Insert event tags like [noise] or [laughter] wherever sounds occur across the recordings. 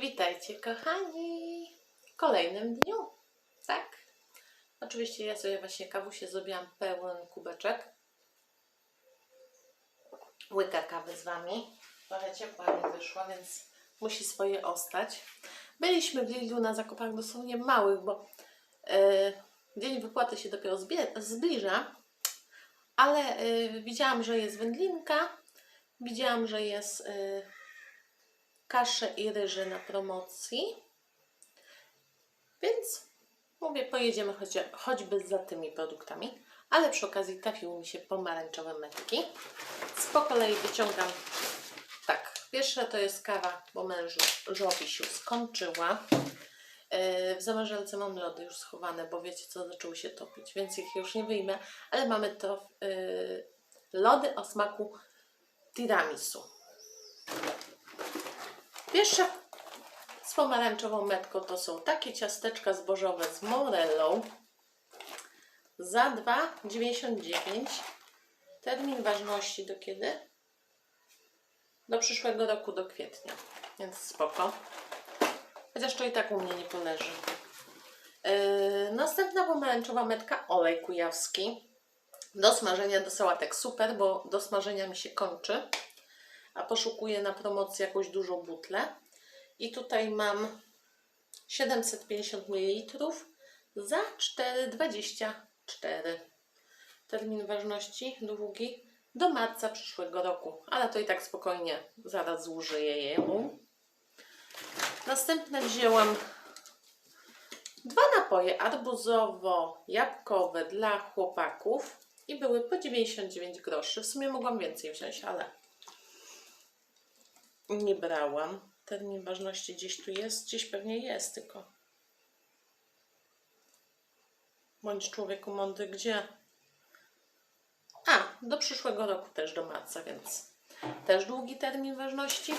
Witajcie kochani w kolejnym dniu, tak? Oczywiście ja sobie właśnie kawusie zrobiłam pełen kubeczek. Łyka kawy z Wami. Trochę ciepła mi wyszła, więc musi swoje ostać. Byliśmy w Lidlu na zakupach dosłownie małych, bo e, dzień wypłaty się dopiero zbliża, ale e, widziałam, że jest wędlinka, widziałam, że jest... E, kaszę i ryże na promocji. Więc mówię, pojedziemy choć, choćby za tymi produktami. Ale przy okazji trafiły mi się pomarańczowe metki. Z po kolei wyciągam tak. Pierwsza to jest kawa, bo mężowi się skończyła. Yy, W zamrażalce mam lody już schowane, bo wiecie co, zaczęły się topić, więc ich już nie wyjmę. Ale mamy to yy, lody o smaku tiramisu. Pierwsza z pomarańczową metką to są takie ciasteczka zbożowe z morellą za 2,99. Termin ważności do kiedy? Do przyszłego roku, do kwietnia. Więc spoko. Chociaż to i tak u mnie nie poleży. Yy, następna pomarańczowa metka, olej kujawski. Do smażenia do sałatek super, bo do smażenia mi się kończy a poszukuję na promocji jakąś dużą butlę. I tutaj mam 750 ml za 4,24. Termin ważności długi do marca przyszłego roku, ale to i tak spokojnie zaraz zużyję ją. Następne wzięłam dwa napoje arbuzowo-jabłkowe dla chłopaków i były po 99 groszy. W sumie mogłam więcej wziąć, ale nie brałam. Termin ważności gdzieś tu jest, gdzieś pewnie jest, tylko. Bądź człowieku mądry, gdzie? A, do przyszłego roku też do marca, więc też długi termin ważności.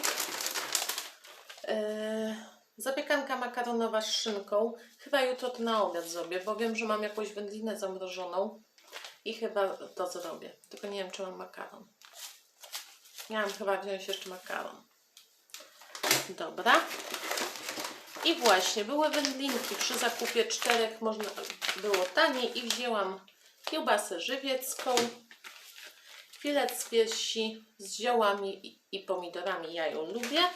Yy, zapiekanka makaronowa z szynką. Chyba jutro to na obiad zrobię, bo wiem, że mam jakąś wędlinę zamrożoną i chyba to zrobię. Tylko nie wiem, czy mam makaron. Miałam chyba wziąć jeszcze makaron. Dobra. I właśnie, były wędlinki przy zakupie czterech, można było taniej i wzięłam kiełbasę żywiecką, filet z piersi z ziołami i, pomidorami, ja ją lubię.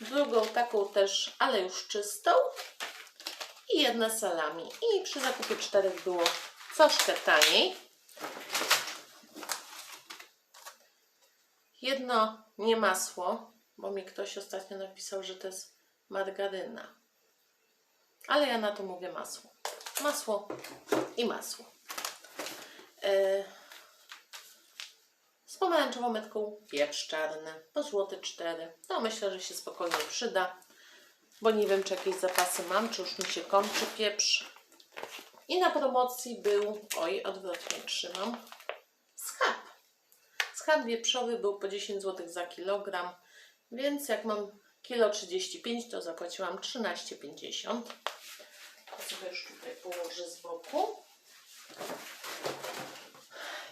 Drugą taką też, ale już czystą i jedna salami. I przy zakupie czterech było troszkę taniej. Jedno nie masło, bo mi ktoś ostatnio napisał, że to jest margaryna. Ale ja na to mówię masło. Masło i masło. Z pomarańczową metką pieprz czarny, po złoty 4. To myślę, że się spokojnie przyda, bo nie wiem, czy jakieś zapasy mam, czy już mi się kończy pieprz. I na promocji był, oj, odwrotnie trzymam, schab. Schab wieprzowy był po 10 zł za kilogram więc jak mam kilo 35, to zapłaciłam 13,50. To sobie już tutaj położę z boku.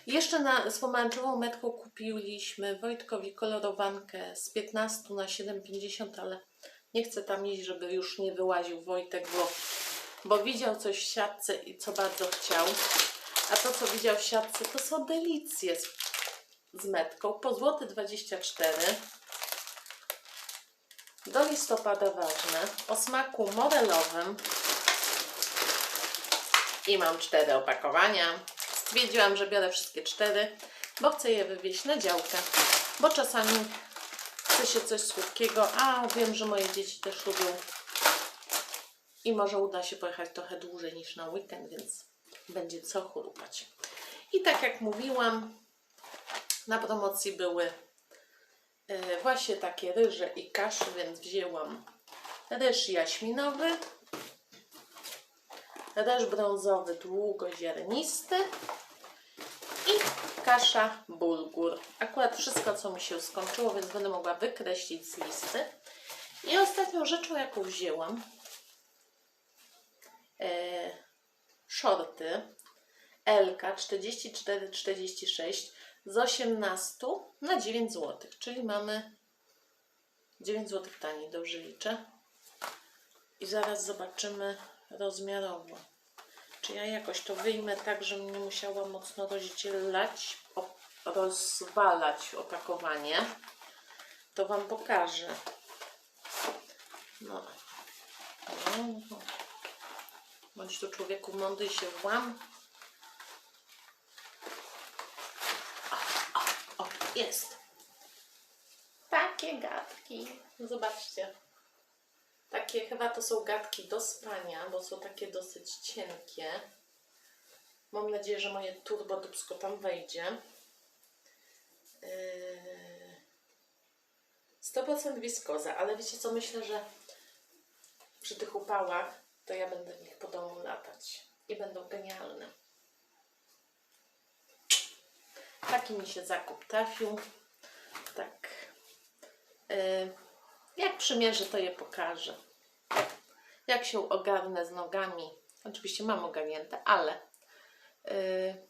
Jeszcze na, z pomarańczową metką kupiliśmy Wojtkowi kolorowankę z 15 na 7,50, ale nie chcę tam iść, żeby już nie wyłaził Wojtek, bo, bo widział coś w siatce i co bardzo chciał. A to, co widział w siatce, to są delicje z, z metką po złoty 24 do listopada ważne o smaku morelowym i mam cztery opakowania. Wiedziałam, że biorę wszystkie cztery, bo chcę je wywieźć na działkę, bo czasami chce się coś słodkiego, a wiem, że moje dzieci też lubią i może uda się pojechać trochę dłużej niż na weekend, więc będzie co chrupać. I tak jak mówiłam, na promocji były właśnie takie ryże i kasze, więc wzięłam ryż jaśminowy, ryż brązowy długoziarnisty i kasza bulgur. Akurat wszystko, co mi się skończyło, więc będę mogła wykreślić z listy. I ostatnią rzeczą, jaką wzięłam, e, shorty LK 44-46 z 18 na 9 zł, czyli mamy 9 zł taniej, dobrze liczę. I zaraz zobaczymy rozmiarowo. Czy ja jakoś to wyjmę tak, żebym nie musiała mocno rozdzielać, rozwalać opakowanie. To Wam pokażę. No. no. Bądź tu człowieku mądry się włam. O, o, o, jest. Takie gadki. Zobaczcie. Takie chyba to są gadki do spania, bo są takie dosyć cienkie. Mam nadzieję, że moje turbo dubsko tam wejdzie. Yy, 100% wiskoza, ale wiecie co, myślę, że przy tych upałach to ja będę w nich po domu latać i będą genialne. Taki mi się zakup trafił. Tak. Yy, jak przymierzę, to je pokażę. Jak się ogarnę z nogami. Oczywiście mam ogarnięte, ale yy,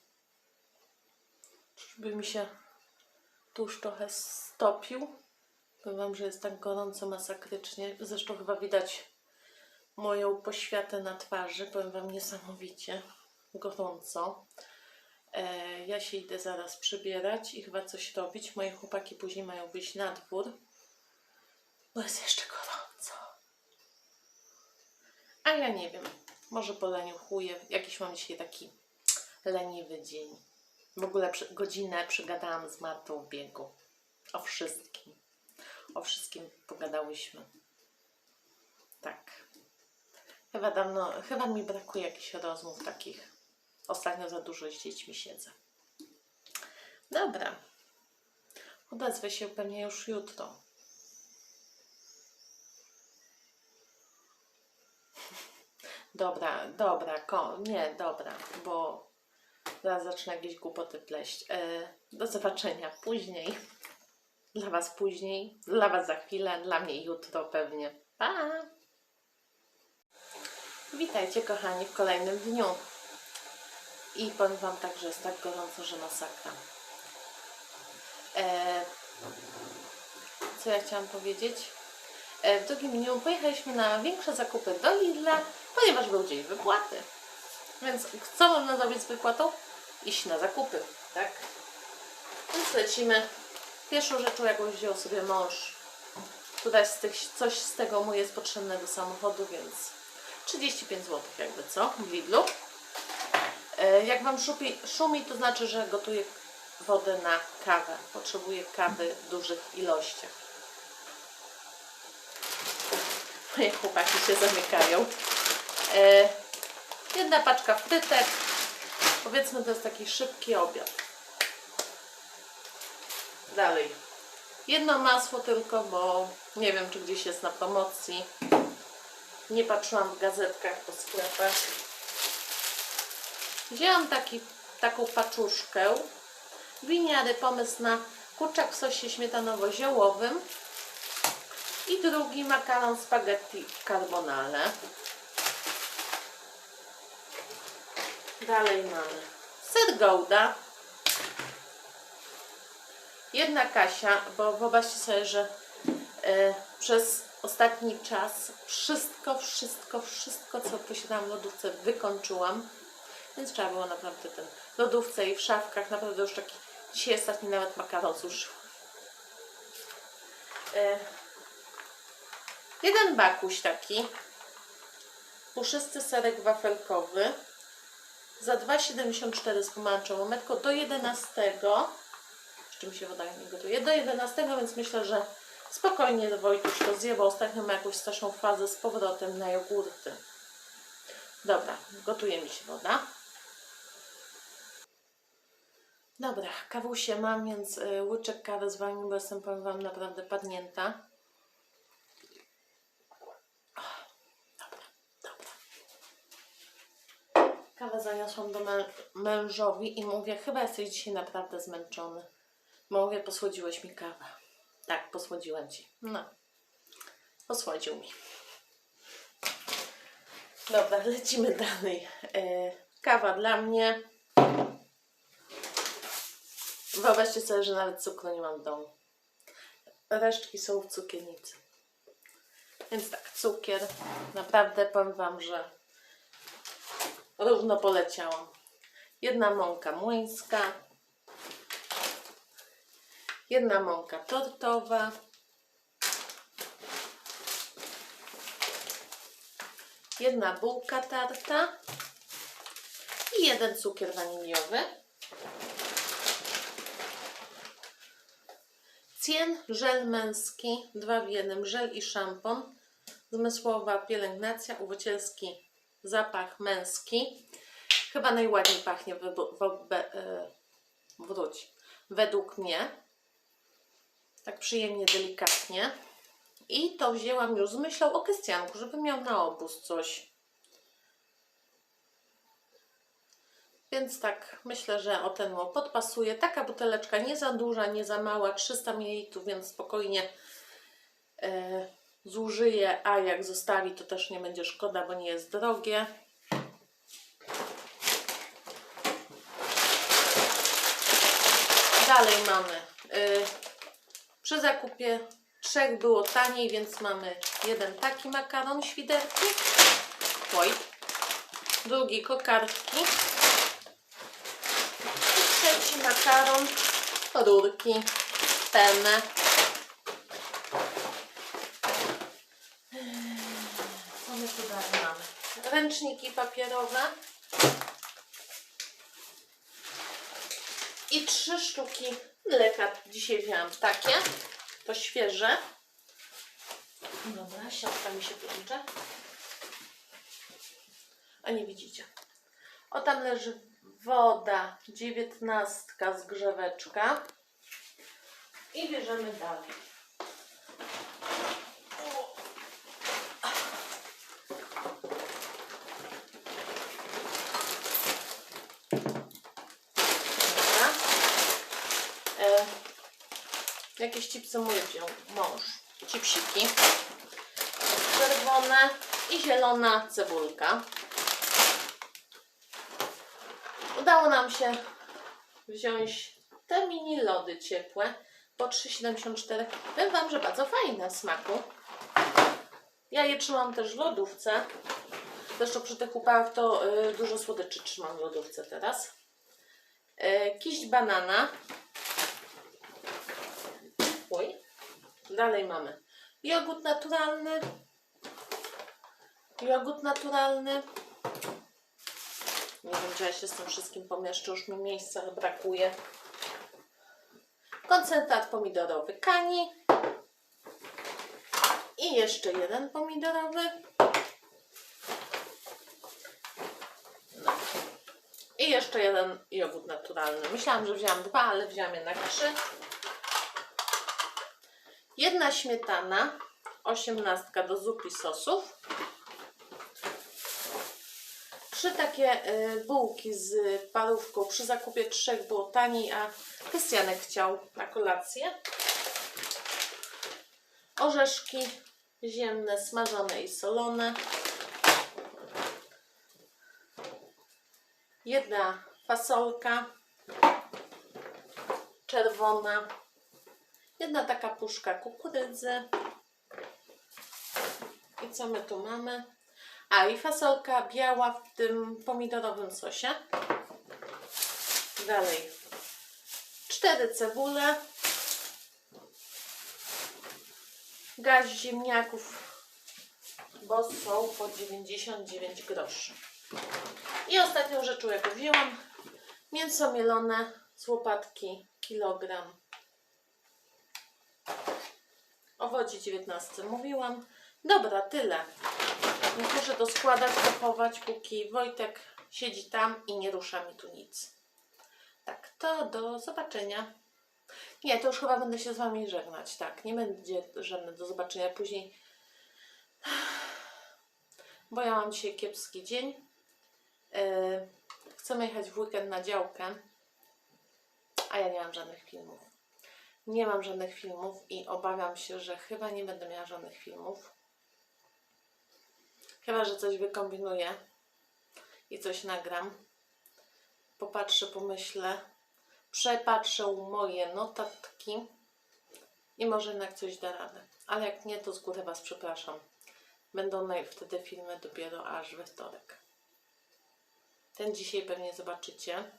żeby mi się tuż trochę stopił. Powiem Wam, że jest tak gorąco masakrycznie. Zresztą chyba widać moją poświatę na twarzy. Powiem Wam niesamowicie gorąco. E, ja się idę zaraz przybierać i chyba coś robić. Moje chłopaki później mają wyjść na dwór. Bo jest jeszcze gorąco. A ja nie wiem. Może poleniuchuję. Jakiś mam dzisiaj taki leniwy dzień. W ogóle godzinę przygadałam z Martą w biegu. O wszystkim. O wszystkim pogadałyśmy. Tak. Chyba dawno, chyba mi brakuje jakichś rozmów takich. Ostatnio za dużo z dziećmi siedzę. Dobra. Odezwę się pewnie już jutro. Dobra, dobra, ko- nie, dobra, bo zaraz zacznę jakieś głupoty pleść. E, do zobaczenia później. Dla Was później, dla Was za chwilę, dla mnie jutro pewnie. Pa! Witajcie kochani w kolejnym dniu. I powiem Wam tak, że jest tak gorąco, że masakra. E, co ja chciałam powiedzieć? E, w drugim dniu pojechaliśmy na większe zakupy do Lidla, ponieważ był dzień wypłaty. Więc co można zrobić z wypłatą? Iść na zakupy, tak? Więc lecimy. Pierwszą rzeczą, jaką wziął sobie mąż, tutaj z tych, coś z tego mu jest potrzebne do samochodu, więc 35 zł jakby co w Lidlu. E, Jak Wam szumi, szumi, to znaczy, że gotuję wodę na kawę. Potrzebuję kawy w dużych ilościach. Moje chłopaki się zamykają. E, jedna paczka frytek. Powiedzmy, to jest taki szybki obiad. Dalej. Jedno masło tylko, bo nie wiem, czy gdzieś jest na promocji. Nie patrzyłam w gazetkach po sklepach. Wzięłam taki, taką paczuszkę. Winiary pomysł na kurczak w sosie śmietanowo-ziołowym i drugi makaron spaghetti carbonale. Dalej mamy ser gouda. Jedna Kasia, bo wyobraźcie sobie, że e, przez ostatni czas wszystko, wszystko, wszystko, co posiadałam w lodówce, wykończyłam. Więc trzeba było naprawdę ten w lodówce i w szafkach, naprawdę już taki, dzisiaj ostatni nawet makaron zużył. E, jeden bakuś taki, puszysty serek wafelkowy, za 2,74 z pomarańczową metką do 11, z czym się woda nie gotuje, do 11, więc myślę, że spokojnie Wojtuś to zje, bo ostatnio ma jakąś straszną fazę z powrotem na jogurty. Dobra, gotuje mi się woda. Dobra, kawusie mam, więc y, łyczek kawy z wami, bo jestem, powiem wam, naprawdę padnięta. Dobra, dobra. Kawę zaniosłam do mę- mężowi i mówię, chyba jesteś dzisiaj naprawdę zmęczony. Bo mówię, posłodziłeś mi kawę. Tak, posłodziłem ci. No, posłodził mi. Dobra, lecimy dalej. E, kawa dla mnie. Wyobraźcie sobie, że nawet cukru nie mam w domu. Resztki są w cukiernicy. Więc tak, cukier. Naprawdę powiem Wam, że równo poleciałam. Jedna mąka młyńska. Jedna mąka tortowa. Jedna bułka tarta. I jeden cukier waniliowy. Cien, żel męski, dwa w jednym, żel i szampon, zmysłowa pielęgnacja, uwodzielski zapach męski. Chyba najładniej pachnie wo- be, e, wróć, według mnie. Tak przyjemnie, delikatnie. I to wzięłam już z myślą o Krystianku, żeby miał na obóz coś. Więc tak, myślę, że o ten mu podpasuje. Taka buteleczka nie za duża, nie za mała, 300 ml, więc spokojnie e, zużyje, a jak zostawi, to też nie będzie szkoda, bo nie jest drogie. Dalej mamy. e, przy zakupie trzech było taniej, więc mamy jeden taki makaron świderki. Oj. Drugi kokardki. Makaron, rurki, penne. Co my tu dalej mamy? Ręczniki papierowe. I trzy sztuki mleka. Dzisiaj wzięłam takie. To świeże. Dobra, siatka mi się włącza. A nie widzicie. O tam leży woda, dziewiętnastka z grzeweczka. I bierzemy dalej. E, jakieś chipsy mój wziął mąż. Chipsiki. Czerwone i zielona cebulka. Udało nam się wziąć te mini lody ciepłe po 3,74. Powiem Wam, że bardzo fajne smaku. Ja je trzymam też w lodówce. Zresztą przy tych upałach to y, dużo słodyczy trzymam w lodówce teraz. Y, kiść banana. Oj. Dalej mamy jogurt naturalny. Jogurt naturalny. Nie wiem, czy ja się z tym wszystkim pomieszczę, już mi miejsca brakuje. Koncentrat pomidorowy kani. I jeszcze jeden pomidorowy. No. I jeszcze jeden jogurt naturalny. Myślałam, że wzięłam dwa, ale wzięłam jednak trzy. Jedna śmietana, osiemnastka do zup i sosów. Trzy takie y, bułki z parówką. Przy zakupie trzech było taniej, a Krystianek chciał na kolację. Orzeszki ziemne, smażone i solone. Jedna fasolka czerwona. Jedna taka puszka kukurydzy. I co my tu mamy? A i fasolka biała w tym pomidorowym sosie. Dalej. Cztery cebule. Gaź ziemniaków, bo są po 99 groszy. I ostatnią rzeczą, jaką wzięłam, mięso mielone z łopatki, kilogram. O wodzie 19 mówiłam. Dobra, tyle. Muszę to składać, kupować, póki Wojtek siedzi tam i nie rusza mi tu nic. Tak, to do zobaczenia. Nie, to już chyba będę się z Wami żegnać. Tak, nie będzie żadne do zobaczenia później. [sighs] Bo ja mam dzisiaj kiepski dzień. Yy, chcemy jechać w weekend na działkę, a ja nie mam żadnych filmów. Nie mam żadnych filmów i obawiam się, że chyba nie będę miała żadnych filmów. Chyba, że coś wykombinuję i coś nagram. Popatrzę, pomyślę, przepatrzę moje notatki i może jednak coś da radę. Ale jak nie, to z góry Was przepraszam. Będą wtedy filmy dopiero aż we wtorek. Ten dzisiaj pewnie zobaczycie.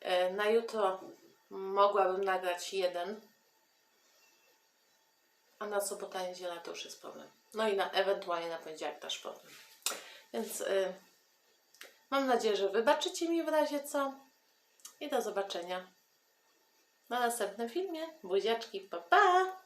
E, Na jutro mogłabym nagrać jeden, a na sobota, niedziela to już jest problem. No i na, ewentualnie na poniedziałek też. Więc y, mam nadzieję, że wybaczycie mi w razie co. I do zobaczenia na następnym filmie. Buziaczki, pa pa!